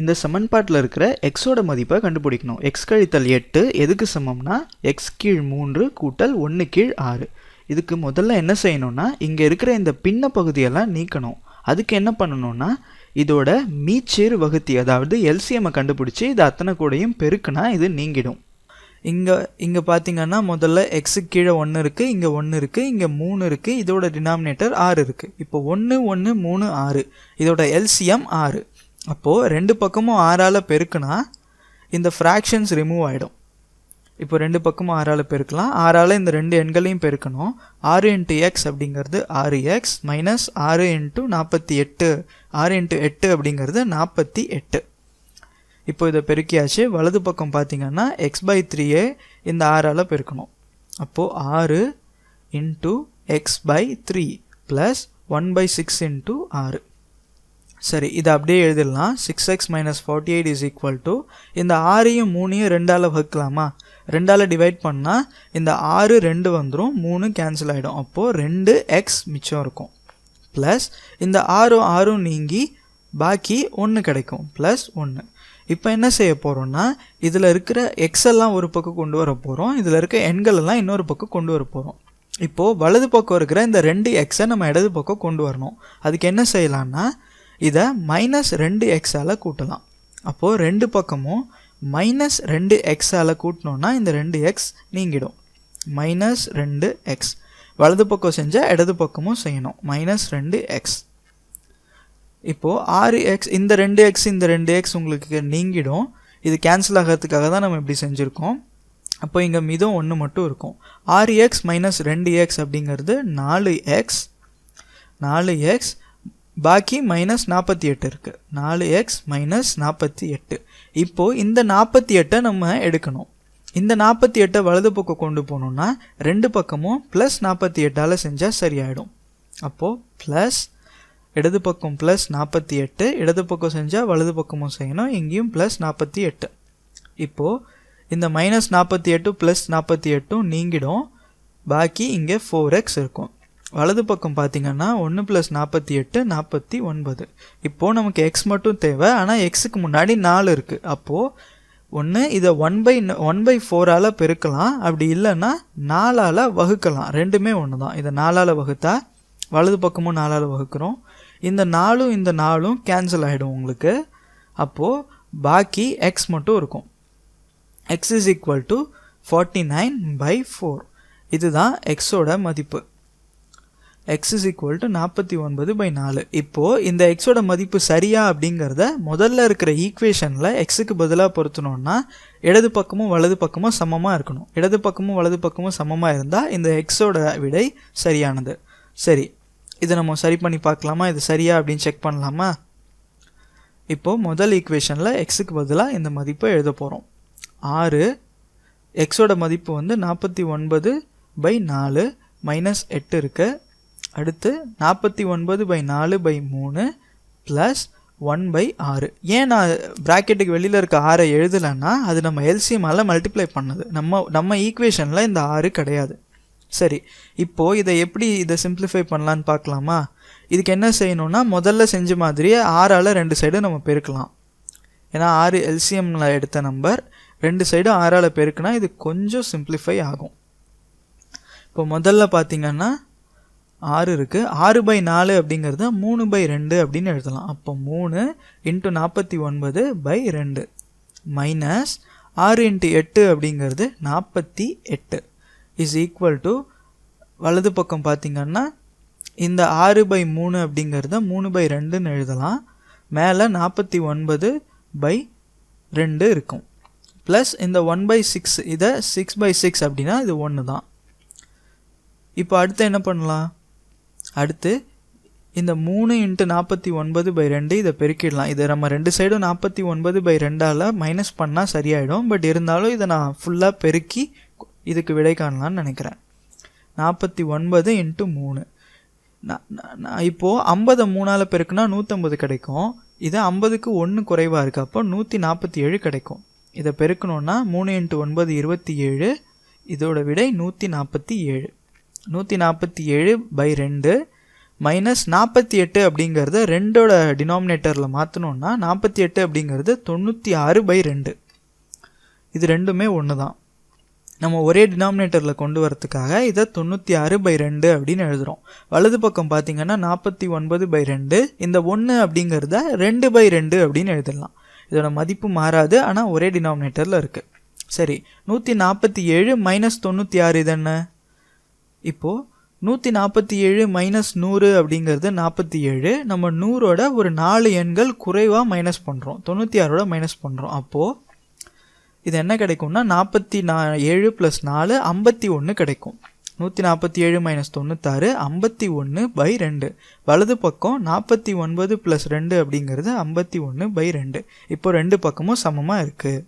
இந்த சமன்பாட்டில் இருக்கிற எக்ஸோட மதிப்பை கண்டுபிடிக்கணும். எக்ஸ் கழித்தல் எட்டு எதுக்கு சமம்னா? எக்ஸ் கீழ் மூன்று கூட்டல் ஒன்று கீழ் ஆறு. இதுக்கு முதல்ல என்ன செய்யணும்னா இங்கே இருக்கிற இந்த பின்ன பகுதியெல்லாம் நீக்கணும். அதுக்கு என்ன பண்ணணும்னா இதோட மீச்சேறு வகுத்தி அதாவது எல்சிஎம்மை கண்டுபிடிச்சி இது அத்தனை கூடையும் பெருக்குனா இது நீங்கிடும். இங்கே இங்கே பார்த்தீங்கன்னா முதல்ல எக்ஸுக்கு கீழே ஒன்று இருக்குது இங்கே ஒன்று இருக்குது இங்கே மூணு இருக்குது இதோட டினாமினேட்டர் ஆறு இருக்குது இப்போ ஒன்று ஒன்று மூணு ஆறு. இதோட எல்சிஎம் ஆறு. அப்போது ரெண்டு பக்கமும் ஆறால் பெருக்குனா இந்த ஃப்ராக்ஷன்ஸ் ரிமூவ் ஆகிடும் இப்போ ரெண்டு பக்கமும் ஆறால் பெருக்கலாம். ஆறால் இந்த ரெண்டு எண்களையும் பெருக்கணும். ஆறு இன்ட்டு எக்ஸ் அப்படிங்கிறது ஆறு எக்ஸ் மைனஸ் ஆறு இன்ட்டு நாற்பத்தி எட்டு. ஆறு இன்ட்டு எட்டு அப்படிங்கிறது நாற்பத்தி எட்டு. இப்போ இதை பெருக்கியாச்சு. வலது பக்கம் பார்த்தீங்கன்னா எக்ஸ் பை த்ரீயே இந்த ஆறால் பெருக்கணும். அப்போது ஆறு into x by three plus one by six into ஆறு. சரி இதை அப்படியே எழுதிடலாம். Six x minus forty eight is equal to இந்த ஆறையும் மூணையும் ரெண்டால் வகுக்கலாமா? ரெண்டால் டிவைட் பண்ணால் இந்த ஆறு ரெண்டு வந்துடும் மூணு கேன்சல் ஆகிடும் அப்போது ரெண்டு எக்ஸ் மிச்சம் இருக்கும். ப்ளஸ் இந்த ஆறும் ஆறும் நீங்கி பாக்கி ஒன்று கிடைக்கும். ப்ளஸ் ஒன்று இப்போ என்ன செய்ய போகிறோம்னா இதில் இருக்கிற எக்ஸ் எல்லாம் ஒரு பக்கம் கொண்டு வர போகிறோம் இதில் இருக்க எண்கள் எல்லாம் இன்னொரு பக்கம் கொண்டு வர போகிறோம் இப்போது வலது பக்கம் இருக்கிற இந்த ரெண்டு எக்ஸை நம்ம இடது பக்கம் கொண்டு வரணும். அதுக்கு என்ன செய்யலான்னா இதை மைனஸ் ரெண்டு எக்ஸால் கூட்டலாம். அப்போது ரெண்டு பக்கமும் மைனஸ் ரெண்டு எக்ஸால் கூட்டினோன்னா இந்த ரெண்டு எக்ஸ் நீங்கிடும். மைனஸ் ரெண்டு எக்ஸ் வலது பக்கம் செஞ்சால் இடது பக்கமும் செய்யணும். மைனஸ் ரெண்டு எக்ஸ் இப்போது ஆறு எக்ஸ் இந்த ரெண்டு எக்ஸ் இந்த ரெண்டு எக்ஸ் உங்களுக்கு நீங்கிடும். இது கேன்சல் ஆகிறதுக்காக தான் நம்ம இப்படி செஞ்சுருக்கோம். அப்போ இங்கே மிதம் ஒன்று மட்டும் இருக்கும். ஆறு எக்ஸ் மைனஸ் ரெண்டு எக்ஸ் அப்படிங்கிறது நாலு எக்ஸ் நாலு எக்ஸ் பாக்கி மைனஸ் நாற்பத்தி எட்டு இருக்குது நாலு எக்ஸ் மைனஸ் நாற்பத்தி எட்டு. இப்போது இந்த நாற்பத்தி எட்டை நம்ம எடுக்கணும். இந்த நாற்பத்தி எட்டை வலது பக்கம் கொண்டு போகணுன்னா ரெண்டு பக்கமும் ப்ளஸ் நாற்பத்தி எட்டால் செஞ்சால் சரியாயிடும். அப்போது ப்ளஸ் இடது பக்கம் ப்ளஸ் நாற்பத்தி எட்டு இடது பக்கம் செஞ்சால் வலது பக்கமும் செய்யணும். இங்கேயும் ப்ளஸ் நாற்பத்தி எட்டு. இப்போது இந்த மைனஸ் நாற்பத்தி எட்டு ப்ளஸ் நாற்பத்தி எட்டும் நீங்கிடும். பாக்கி இங்கே ஃபோர் எக்ஸ் இருக்கும். வலது பக்கம் பார்த்தீங்கன்னா ஒன்று ப்ளஸ் நாற்பத்தி எட்டு நாற்பத்தி ஒன்பது. இப்போது நமக்கு எக்ஸ் மட்டும் தேவை ஆனால் எக்ஸுக்கு முன்னாடி நாலு இருக்குது அப்போது ஒன்று இதை ஒன் பை ஒன் பை ஃபோரால் பெருக்கலாம். அப்படி இல்லைன்னா நாலால் வகுக்கலாம். ரெண்டுமே ஒன்று தான் இதை நாலால் வகுத்தா வலது பக்கமும் நாலால் வகுக்கிறோம். இந்த நாலும் இந்த நாலும் கேன்சல் ஆகிடும் உங்களுக்கு. அப்போது பாக்கி எக்ஸ் மட்டும் இருக்கும். X is equal to forty nine by four இதுதான் எக்ஸோட மதிப்பு. எக்ஸ் இஸ் ஈக்குவல் டு நாற்பத்தி ஒன்பது பை நாலு. இப்போது இந்த எக்ஸோட மதிப்பு சரியா அப்படிங்கிறத முதல்ல இருக்கிற ஈக்குவேஷனில் எக்ஸுக்கு பதிலாக பொருத்தணும்னா இடது பக்கமும் வலது பக்கமும் சமமாக இருக்கணும். இடது பக்கமும் வலது பக்கமும் சமமாக இருந்தால் இந்த எக்ஸோட விடை சரியானது. சரி. இதை நம்ம சரி பண்ணி பார்க்கலாமா? இது சரியா அப்படின்னு செக் பண்ணலாமா? இப்போது முதல் ஈக்குவேஷனில் எக்ஸுக்கு பதிலாக இந்த மதிப்பை எழுத போகிறோம் ஆறு. எக்ஸோட மதிப்பு வந்து நாற்பத்தி ஒன்பது பை நாலு மைனஸ் எட்டு இருக்குது அடுத்து நாற்பத்தி ஒன்பது பை நாலு பை மூணு ப்ளஸ் ஒன் பை ஆறு. ஏன் நான் ப்ராக்கெட்டுக்கு வெளியில் இருக்க ஆறை எழுதலைன்னா அது நம்ம எல்சிஎம்மால் மல்டிப்ளை பண்ணது. நம்ம நம்ம ஈக்குவேஷனில் இந்த ஆறு கிடையாது. சரி இப்போது இதை எப்படி இதை சிம்பிளிஃபை பண்ணலான்னு பார்க்கலாமா? இதுக்கு என்ன செய்யணும்னா முதல்ல செஞ்ச மாதிரியே ஆறால் ரெண்டு சைடும் நம்ம பெருக்கலாம். ஏன்னா ஆறு எல்சிஎம்மில் எடுத்த நம்பர் ரெண்டு சைடும் ஆறால் பெருக்குனா இது கொஞ்சம் சிம்பிளிஃபை ஆகும். இப்போ முதல்ல பார்த்தீங்கன்னா ஆறு இருக்குது ஆறு பை நாலு அப்படிங்கிறது மூணு பை ரெண்டு அப்படின்னு எழுதலாம். அப்போ மூணு இன்ட்டு நாற்பத்தி ஒன்பது பை ரெண்டு மைனஸ் ஆறு இன்ட்டு எட்டு அப்படிங்கிறது நாற்பத்தி எட்டு. இஸ் ஈக்குவல் டு வலது பக்கம் பார்த்தீங்கன்னா இந்த ஆறு பை மூணு அப்படிங்கிறத மூணு பை ரெண்டுன்னு எழுதலாம். மேலே நாற்பத்தி ஒன்பது பை ரெண்டு இருக்கும். ப்ளஸ் இந்த ஒன் பை சிக்ஸ் இதை சிக்ஸ் பை சிக்ஸ் அப்படின்னா இது ஒன்று தான் இப்போ அடுத்து என்ன பண்ணலாம்? அடுத்து இந்த மூணு இன்ட்டு நாற்பத்தி ஒன்பது பை ரெண்டு இதை பெருக்கிடலாம். இதை நம்ம ரெண்டு சைடும் நாற்பத்தி ஒன்பது பை ரெண்டால் மைனஸ் பண்ணால் சரியாயிடும். பட் இருந்தாலும் இதை நான் ஃபுல்லாக பெருக்கி இதுக்கு விடை காணலான்னு நினைக்கிறேன். நாற்பத்தி ஒன்பது இன்ட்டு மூணு. நான் இப்போது ஐம்பதை மூணால் பெருக்குனா நூற்றம்பது கிடைக்கும். இது ஐம்பதுக்கு ஒன்று குறைவாக இருக்குது அப்போ நூற்றி நாற்பத்தி ஏழு கிடைக்கும். இதை பெருக்கணுன்னா மூணு இன்ட்டு ஒன்பது இருபத்தி ஏழு இதோட விடை நூற்றி நாற்பத்தி ஏழு நூற்றி நாற்பத்தி ஏழு பை ரெண்டு மைனஸ் நாற்பத்தி எட்டு அப்படிங்கிறத ரெண்டோட டினாமினேட்டரில் மாற்றணுன்னா நாற்பத்தி எட்டு அப்படிங்கிறது தொண்ணூற்றி ஆறு பை ரெண்டு. இது ரெண்டுமே ஒன்று தான் நம்ம ஒரே டினாமினேட்டரில் கொண்டு வரத்துக்காக இதை தொண்ணூற்றி ஆறு பை ரெண்டு அப்படின்னு எழுதுகிறோம் வலது பக்கம் பார்த்தீங்கன்னா நாற்பத்தி ஒன்பது பை ரெண்டு இந்த ஒன்று அப்படிங்கிறத ரெண்டு பை ரெண்டு அப்படின்னு எழுதிடலாம் இதோட மதிப்பு மாறாது ஆனால் ஒரே டினாமினேட்டரில் இருக்குது சரி நூற்றி நாற்பத்தி ஏழு மைனஸ் தொண்ணூற்றி ஆறு இது என்ன? இப்போது நூற்றி நாற்பத்தி ஏழு மைனஸ் நூறு அப்படிங்கிறது நாற்பத்தி ஏழு நம்ம நூறோட ஒரு நாலு எண்கள் குறைவாக மைனஸ் பண்ணுறோம் தொண்ணூற்றி ஆறோட மைனஸ் பண்ணுறோம் அப்போது இது என்ன கிடைக்கும்னா நாற்பத்தி நா ஏழு ப்ளஸ் நாலு ஐம்பத்தி ஒன்று கிடைக்கும். நூற்றி நாற்பத்தி ஏழு மைனஸ் தொண்ணூத்தாறு ஐம்பத்தி ஒன்று பை ரெண்டு. வலது பக்கம் நாற்பத்தி ஒன்பது ப்ளஸ் ரெண்டு அப்படிங்கிறது ஐம்பத்தி ஒன்று பை ரெண்டு. இப்போ ரெண்டு பக்கமும் சமமாக இருக்குது